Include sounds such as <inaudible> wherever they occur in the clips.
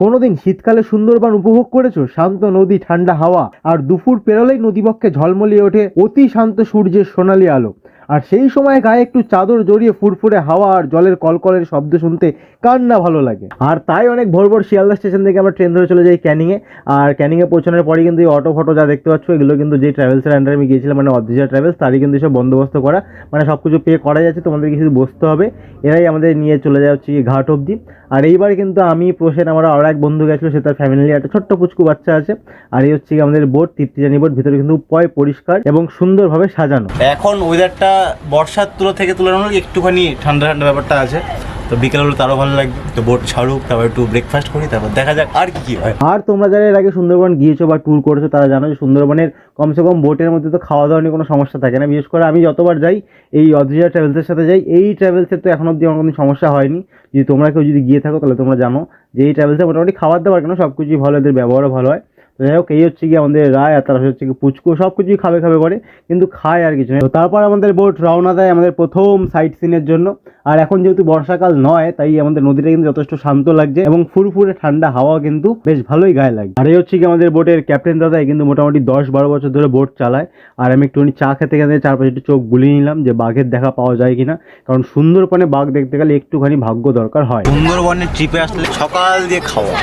কোনোদিন শীতকালে সুন্দরবন উপভোগ করেছ? শান্ত নদী, ঠান্ডা হাওয়া, আর দুপুর পেরোলেই নদীপক্ষে ঝলমলিয়ে ওঠে অতি শান্ত সূর্যের সোনালি আলো। আর সেই সময় গায়ে একটু চাদর জড়িয়ে ফুরফুরে হাওয়া আর জলের কলকলের শব্দ শুনতে কার না ভালো লাগে। আর তাই অনেক ভোর ভোর শিয়ালদা স্টেশন থেকে আমরা ট্রেন ধরে চলে যাই ক্যানিংয়ে। আর ক্যানিংয়ে পৌঁছানোর পরে কিন্তু এই অটো ফটো যা দেখতে পাচ্ছ, এগুলো কিন্তু যে ট্রাভেলসের আন্ডারে আমি গিয়েছিলাম মানে অদ্রিজা ট্রাভেলস তারই কিন্তু সব বন্দোবস্ত করা। মানে সব কিছু পে করা যাচ্ছে, তোমাদেরকে শুধু বসতে হবে। এরাই আমাদের নিয়ে চলে গিয়ে ঘাট অবধি। আর এইবার কিন্তু আমি, প্রসেন, আমার আরও এক বন্ধু গেছিল, সে তার ফ্যামিলি একটা ছোট্ট পুচকু বাচ্চা আছে। আর এই হচ্ছে আমাদের বোট তৃপ্তিজানি বোট ভিতরে কিন্তু পয় পরিষ্কার এবং সুন্দরভাবে সাজানো। এখন ওয়েদারটা বর্ষার তুলো থেকে তুলনামূলক একটুখানি ঠান্ডা ঠান্ডা ব্যাপারটা আছে। তো বিকেল হলে তারও ভালো লাগবে। তো বোট ছাড়ুক, তারপর একটু ব্রেকফাস্ট করি, তারপর দেখা যাক আর কি হয়। আর তোমরা যারা এর আগে সুন্দরবন গিয়েছো বা ট্যুর করেছ, তারা জানো যে সুন্দরবনের কমসে কম বোটের মধ্যে তো খাওয়া দাওয়া নিয়ে কোনো সমস্যা থাকে না। বিশেষ করে আমি যতবার যাই, এই অদ্রিজা ট্রাভেলসের সাথে যাই, এই ট্রাভেলসের তো এখন অবধি আমার কোনো সমস্যা হয়নি। যদি তোমরা কেউ যদি গিয়ে থাকো, তাহলে তোমরা জানো যে এই ট্রাভেলসে মোটামুটি খাবার দাবার কেন সব কিছুই ভালো, এদের ব্যবহারও ভালো হয়। যাই হোক, এই হচ্ছে কি আমাদের রায় আর তারা হচ্ছে কি পুচকু সব কিছুই খাবে খাবে করে, কিন্তু খায় আর কিছু নেই। তারপর আমাদের বোট রওনা দেয় আমাদের প্রথম সাইট সিনের জন্য। আর এখন যেহেতু বর্ষাকাল নয়, তাই আমাদের নদীটা কিন্তু যথেষ্ট শান্ত লাগছে এবং ফুরফুরে ঠান্ডা হাওয়া কিন্তু বেশ ভালোই গায়ে লাগে। আর এই হচ্ছে কি আমাদের বোটের ক্যাপ্টেন দাদাই কিন্তু মোটামুটি দশ বারো বছর ধরে বোট চালায়। আর আমি একটুখানি চা খেতে খেতে চারপাশে একটু চোখ বুলিয়ে নিলাম যে বাঘের দেখা পাওয়া যায় কিনা। কারণ সুন্দরবনে বাঘ দেখতে গেলে একটুখানি ভাগ্য দরকার হয়। সুন্দরবনের ট্রিপে আসলে সকাল দিয়ে খাওয়া।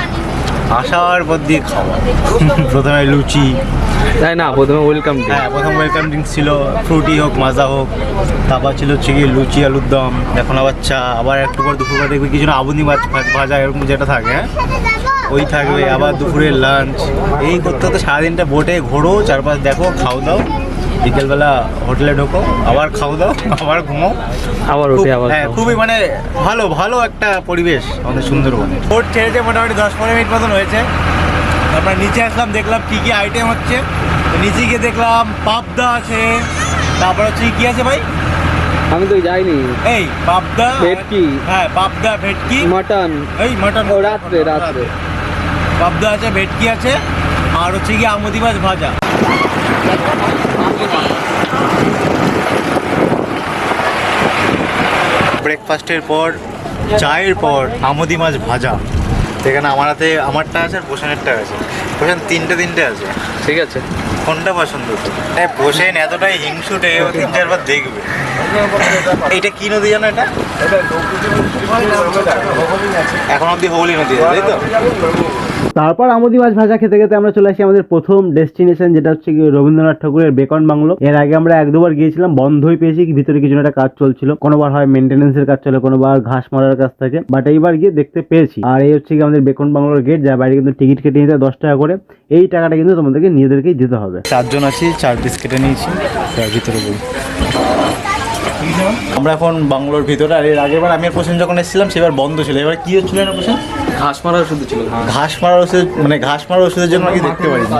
আসার পর দিয়ে খাওয়া। প্রথমে লুচি। তাই না প্রথমে ওয়েলকাম হ্যাঁ প্রথম ওয়েলকাম ড্রিঙ্কস ছিল ফ্রুটি হোক মাজা হোক। তারপর ছিল হচ্ছে গিয়ে লুচি আলুর দম এখন আবার চা আবার একটু পর দুপুর পর দেখবি কিছু না আবুনি ভাজা এরকম যেটা থাকে হ্যাঁ? ওই থাকবে আবার দুপুরের লাঞ্চ এই করতে করতে সারাদিনটা বোটে ঘোরো চারপাশ দেখো খাও দাও। বিকেলবেলা হোটেলে ঢোকো আবার খাও দাও আবার ঘুমো আবার উঠে আবার হ্যাঁ খুবই মানে ভালো ভালো একটা পরিবেশ আমাদের সুন্দরবনে। বোট ছেড়েছে মোটামুটি দশ পনেরো মিনিট মতন হয়েছে। তারপর নিচে আসলাম দেখলাম কী কী আইটেম হচ্ছে। নিচে গিয়ে দেখলাম পাবদা আছে তারপর হচ্ছে কি আছে ভাই? আমি তো যাইনি। এই পাবদা ভেটকি। হ্যাঁ পাবদা ভেটকি। মাটন। এই মটন। রাত্রে রাত্রে। পাবদা আছে ভেটকি আছে আর হচ্ছে কি আমদি মাছ ভাজা। ব্রেকফাস্টের পর, চায়ের পর, আমদি মাছ ভাজা। সেখানে আমার হাতে, আমারটা আছে আর পোষণেরটা আছে। তিনটে তিনটে আছে। ঠিক আছে। কোনটা পছন্দ তো এতটাই হিংসুটে ও তিন চারবার দেখবে। এইটা কি নদী জানো এটা? এখন অব্দি হুগলি নদী তাই তো? তারপর আমদি মাছ ভাজা খেতে খেতে আমরা চলে আসি আমাদের প্রথম ডেস্টিনেশন যেটা হচ্ছে রবীন্দ্রনাথ ঠাকুরের বেকন বাংলো। এর আগে আমরা এক দুবার গিয়েছিলাম বন্ধই পেয়েছি কি ভিতরে কিছু একটা কাজ চলছিল। কোনোবার হয় মেনটেন্সের কাজ চলে কোনোবার ঘাস মারার কাজ থাকে। বাট এইবার গিয়ে দেখতে পেয়েছি। আর এই হচ্ছে কি আমাদের বেকন বাংলোর গেট যা বাইরে কিন্তু টিকিট কেটে নিতে দশ টাকা করে। এই টাকাটা কিন্তু তোমাদেরকে নিজেদেরকেই দিতে হবে। চারজন আছি চার পিস কেটে নিয়েছি তার ভিতরে বই। আমরা এখন বাংলোর ভিতরে আর এর আগেরবার আমি আর প্রসেন যখন এসেছিলাম সেবার বন্ধ ছিল। এবার কি হচ্ছিল না প্রসেন? ঘাস মারা শুধু ছিল ঘাস। মারার ওষুধ মানে ঘাস মারার ওষুধের জন্য নাকি দেখতে পারি না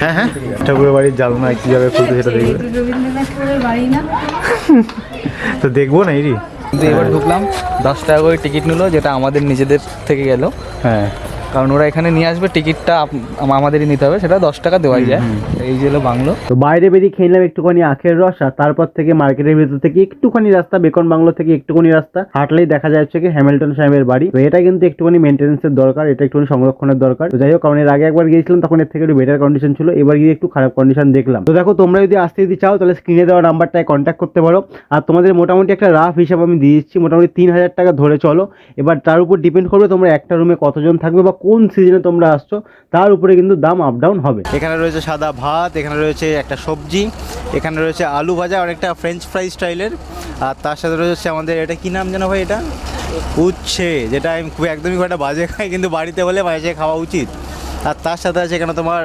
হ্যাঁ। হ্যাঁ ঠাকুরের বাড়ির জালনা কীভাবে খুলতে সেটা দেখবে। <laughs> তো দেখব না এরি কিন্তু এবার ঢুকলাম দশ টাকা করে টিকিট নিলো যেটা আমাদের নিজেদের থেকে গেল। হ্যাঁ। কারণ ওরা এখানে নিয়ে আসবে টিকিটটা আমাদেরই নিতে হবে সেটা দশ টাকা দেওয়াই যায়। এই যে হলো বাংলো। তো বাইরে বেরিয়ে খেয়ে নিলাম একটুখানি আখের রস আর তারপর থেকে মার্কেটের ভিতর থেকে একটুখানি রাস্তা বেকন বাংলো থেকে একটুখানি রাস্তা। হাঁটলেই দেখা যাচ্ছে কি হ্যামিল্টন সাহেবের বাড়ি। তো এটা কিন্তু একটুখানি মেনটেন্সের দরকার এটা একটুখানি সংরক্ষণের দরকার। তো যাই হোক কারণ এর আগে একবার গিয়েছিলাম তখন এর থেকে একটু বেটার কন্ডিশন ছিল। এবার গিয়ে একটু খারাপ কন্ডিশন দেখলাম। তো দেখো তোমরা যদি আসতে যদি চাও তাহলে স্ক্রিনে দেওয়া নাম্বারটায় কন্ট্যাক্ট করতে পারো। আর তোমাদের মোটামুটি একটা রাফ হিসাব আমি দিয়ে দিচ্ছি মোটামুটি তিন হাজার টাকা ধরে চলো। এবার তার উপর ডিপেন্ড করবে তোমরা একটা রুমে কতজন থাকবে বা কোন সিজনে তোমরা আসছো, তার উপরে কিন্তু দাম আপ ডাউন হবে। এখানে রয়েছে সাদা ভাত, এখানে রয়েছে একটা সবজি, এখানে রয়েছে আলু ভাজা অনেকটা ফ্রেঞ্চ ফ্রাই স্টাইলের আর তার সাথে রয়েছে আমাদের, এটা কি নাম জানো ভাই এটা? উচ্ছে, যেটা আমি খুব একদমই খুব একটা বাজে খাই, কিন্তু বাড়িতে হলে বাজে খাওয়া উচিত। আর তার সাথে আছে এখানে তোমার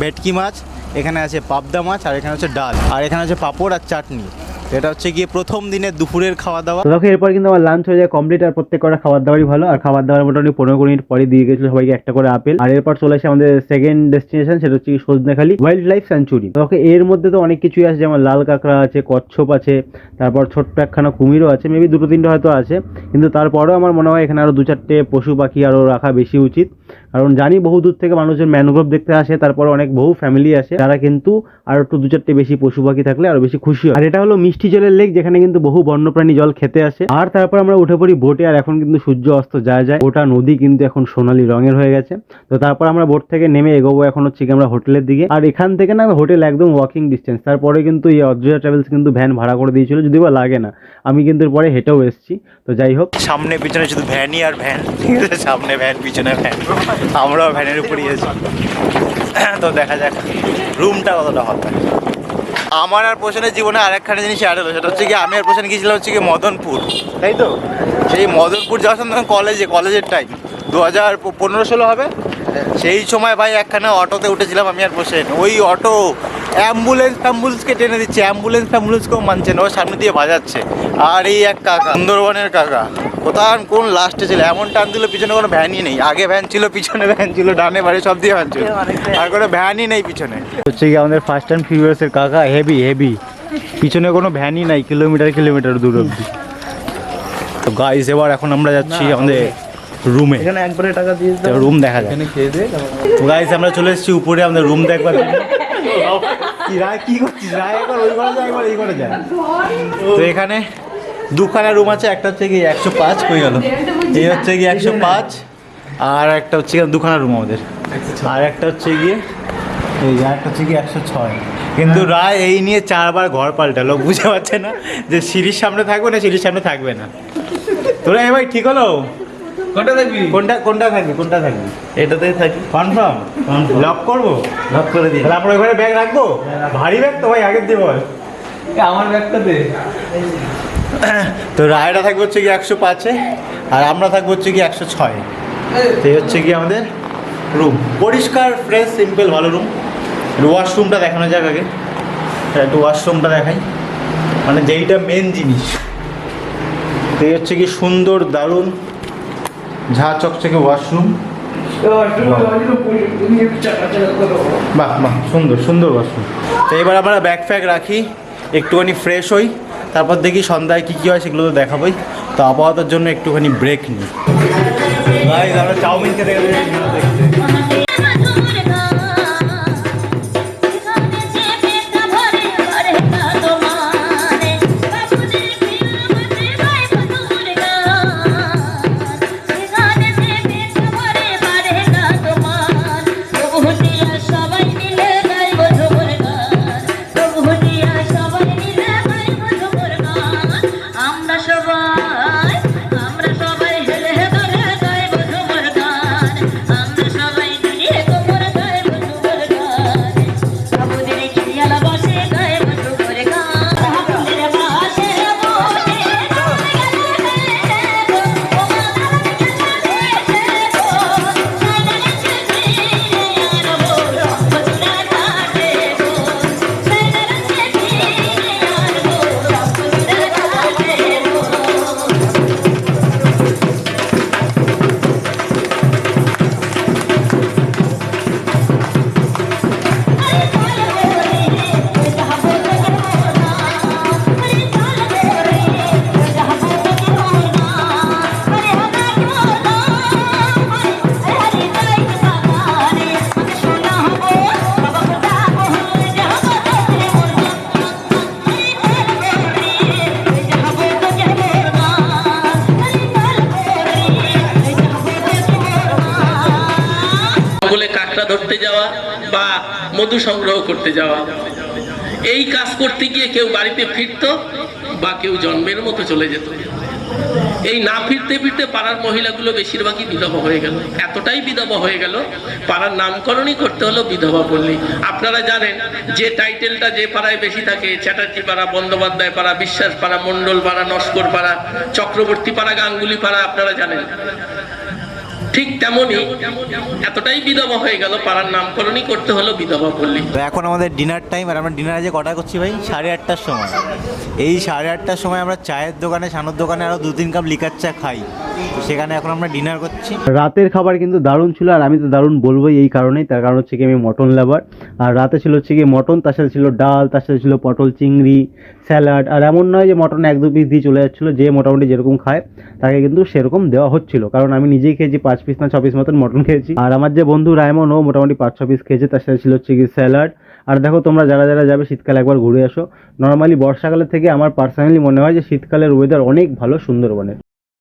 ভেটকি মাছ, এখানে আছে পাবদা মাছ, আর এখানে হচ্ছে ডাল। আর এখানে আছে পাঁপড় আর চাটনি। এটা হচ্ছে গিয়ে প্রথম দিনের দুপুরের খাওয়া দাওয়া দেখো, এরপর কিন্তু আমার লাঞ্চ হয়ে যায় কমপ্লিট আর প্রত্যেক কটা খাবার দাবারই ভালো। আর খাবার দাবার মোটামুটি পনেরো মিনিট পরে দিয়ে গেছিল সবাইকে একটা করে আপেল। আর এরপর চলে আসে আমাদের সেকেন্ড ডেস্টিনেশন সেটা হচ্ছে সজনেখালি ওয়াইল্ড লাইফ স্যাঞ্চুরি দেখো, এর মধ্যে তো অনেক কিছুই আছে, যেমন লাল কাঁকড়া আছে, কচ্ছপ আছে, তারপর ছোট্ট একখানা কুমিরও আছে মেবি দুটো তিনটে হয়তো আছে। কিন্তু তারপরেও আমার মনে হয় এখানে আরও দু চারটে পশু পাখি আরও রাখা বেশি উচিত। কারণ জানি বহু দূর থেকে মানুষজন ম্যানগ্রোভ দেখতে আসে, তারপরে অনেক বহু ফ্যামিলি আসে, তারা কিন্তু আর একটু দু চারটে বেশি পশু পাখি থাকলে আরও বেশি খুশি হয়। আর এটা হলো মিষ্টি জলের লেক যেখানে কিন্তু বহু বন্যপ্রাণী জল খেতে আসে। আর তারপর আমরা উঠে পড়ি বোটে আর এখন কিন্তু সূর্য অস্ত যায় যায়। ওটা নদী কিন্তু এখন সোনালী রঙের হয়ে গেছে। তো তারপর আমরা বোট থেকে নেমে এগোবো এখন হচ্ছে কি আমরা হোটেলের দিকে। আর এখান থেকে না, হোটেল একদম ওয়াকিং ডিস্টেন্স তারপরে কিন্তু এই অদ্রয়া ট্রাভেলস কিন্তু ভ্যান ভাড়া করে দিয়েছিল যদি বা লাগে না। আমি কিন্তু পরে হেঁটেও এসেছি। তো যাই হোক। সামনে পিছনে শুধু ভ্যানই আর ভ্যান সামনে ভ্যান পিছনে ভ্যান আমরাও ভ্যানের উপরই আছি তো দেখা যাক, রুমটা কতটা হতো আমার আর পোষণের জীবনে আরেকখানে জিনিস অ্যাড হলো, সেটা হচ্ছে কি আমি আর পোষণে গিয়েছিলাম হচ্ছে কি মদনপুর। তাই তো? সেই মদনপুর যাওয়ার সময় কলেজে কলেজের টাইম দু হাজার পনেরো ষোলো হবে। সেই সময় ভাই একখানা অটোতে উঠেছিলাম আমি আর পোষেন ওই অটো অ্যাম্বুলেন্স ফ্যাম্বুলেন্সকে টেনে দিচ্ছে। অ্যাম্বুলেন্স ফ্যাম্বুলেন্সকেও মানছে না, ও সামনে দিয়ে বাজাচ্ছে। আর এই এক কাকা, সুন্দরবনের কাকা। কোথাও কোন লাস্টে ছিল? এমন টান দিল পিছনে কোনো ভ্যানই নেই। আগে ভ্যান ছিল পিছনে ভ্যান ছিল ডানে বাড়ি সব দিয়ে ভ্যান ছিল। আর কোনো ভ্যানই নেই পিছনে। হচ্ছে কি আমাদের ফার্স্ট টাইম ফিউরিয়াসের কাকা হেভি হেভি পিছনে কোনো ভ্যানই নাই কিলোমিটার কিলোমিটার দূর অব্দি তো গাইস এবার এখন আমরা যাচ্ছি আমাদের রুমে এখানে একবারে টাকা দিয়ে রুম দেখা যায় এখানে খেয়ে দিয়ে তো গাইস আমরা চলে এসেছি উপরে আমাদের রুম দেখবার কি রায় কি করছিস? রায় একবার ওই ঘরে যায় একবার এই ঘরে যায়। তো এখানে দুখানা রুম আছে একটা হচ্ছে কি একশো পাঁচ হয়ে গেল? এই হচ্ছে কি একশো পাঁচ আর একটা হচ্ছে গিয়ে দুখানা রুম আমাদের। আর একটা হচ্ছে গিয়ে এই একটা হচ্ছে কি একশো ছয়। কিন্তু রায় এই নিয়ে চারবার ঘর পাল্টালো বুঝতে পারছে না যে সিঁড়ির সামনে থাকবে না সিঁড়ির সামনে থাকবে না। তোরা এ ভাই ঠিক হলো? কোনটা দেখবি কোনটা কোনটা থাকবে কোনটা থাকবে? এটাতেই থাকি। কনফার্ম লক করব? লক করে দিই। তাহলে আমরা ওখানে ব্যাগ রাখব? ভারী ব্যাগ তো ভাই আগের দিয়ে বল। আমার ব্যাগটা দে। তো রায়টা থাকবে হচ্ছে কি একশো পাঁচে, আর আমরা থাকব হচ্ছে কি একশো ছয়। তো এই হচ্ছে কি আমাদের রুম পরিষ্কার ফ্রেশ সিম্পল ভালো রুম ওয়াশরুমটা দেখানো যাক আগে। তা একটু ওয়াশরুমটা দেখাই। মানে যেইটা মেন জিনিস। এই হচ্ছে কি সুন্দর, দারুণ, ঝা চকচকে ওয়াশরুম বাহ বাহ, সুন্দর সুন্দর ওয়াশরুম তো এবার আমরা ব্যাগ ফ্যাগ রাখি। একটুখানি ফ্রেশ হই। তারপর দেখি সন্ধ্যায় কী কী হয় সেগুলো তো দেখাবোই। তো আবহাওয়ার জন্য একটুখানি ব্রেক নিই। চাউমিন খেতে মধু সংগ্রহ করতে যাওয়া। এই কাজ করতে গিয়ে কেউ বাড়িতে ফিরতো বা কেউ জন্মের মতো চলে যেত। এই না ফিরতে ফিরতে পাড়ার মহিলাগুলো বেশিরভাগই বিধবা হয়ে গেল। এতটাই বিধবা হয়ে গেল, পাড়ার নামকরণই করতে হলো বিধবা পল্লী আপনারা জানেন, যে টাইটেলটা যে পাড়ায় বেশি থাকে, চ্যাটার্জি পাড়া, বন্দ্যোপাধ্যায় পাড়া, বিশ্বাস পাড়া, মণ্ডল পাড়া, নস্কর পাড়া, চক্রবর্তী পাড়া, গাঙ্গুলি পাড়া, আপনারা জানেন। ঠিক তেমনই এতটাই বিধবা হয়ে গেল পাড়ার নামকরণই করতে হলো বিধবা পল্লী তো এখন আমাদের ডিনার টাইম আর আমরা ডিনার আজকে কটা করছি ভাই? সাড়ে আটটার সময়। এই সাড়ে আটটার সময় আমরা চায়ের দোকানে সানোর দোকানে আরও দু তিন কাপ লিকার চা খাই। সেখানে এখন আমরা ডিনার করছি। রাতের খাবার কিন্তু দারুণ ছিল আর আমি তো দারুণ বলবোই এই কারণেই। তার কারণ হচ্ছে কি আমি মটন লাভার আর রাতে ছিল হচ্ছে কি মটন তার সাথে ছিল ডাল তার সাথে ছিল পটল চিংড়ি স্যালাড আর এমন নয় যে মটন এক দু পিস দিয়ে চলে যাচ্ছিল যে মোটামুটি যেরকম খায় তাকে কিন্তু সেরকম দেওয়া হচ্ছিল। কারণ আমি নিজেই খেয়েছি পাঁচ পিস না ছ পিস মতন মটন খেয়েছি। আর আমার যে বন্ধু রায়মন, ও মোটামুটি পাঁচ ছ পিস খেয়েছে, তার সাথে ছিল হচ্ছে কি স্যালাড আর দেখো তোমরা যারা যারা যাবে, শীতকালে একবার ঘুরে আসো নর্মালি বর্ষাকালের থেকে আমার পার্সোনালি মনে হয় যে শীতকালের ওয়েদার অনেক ভালো সুন্দরবনের।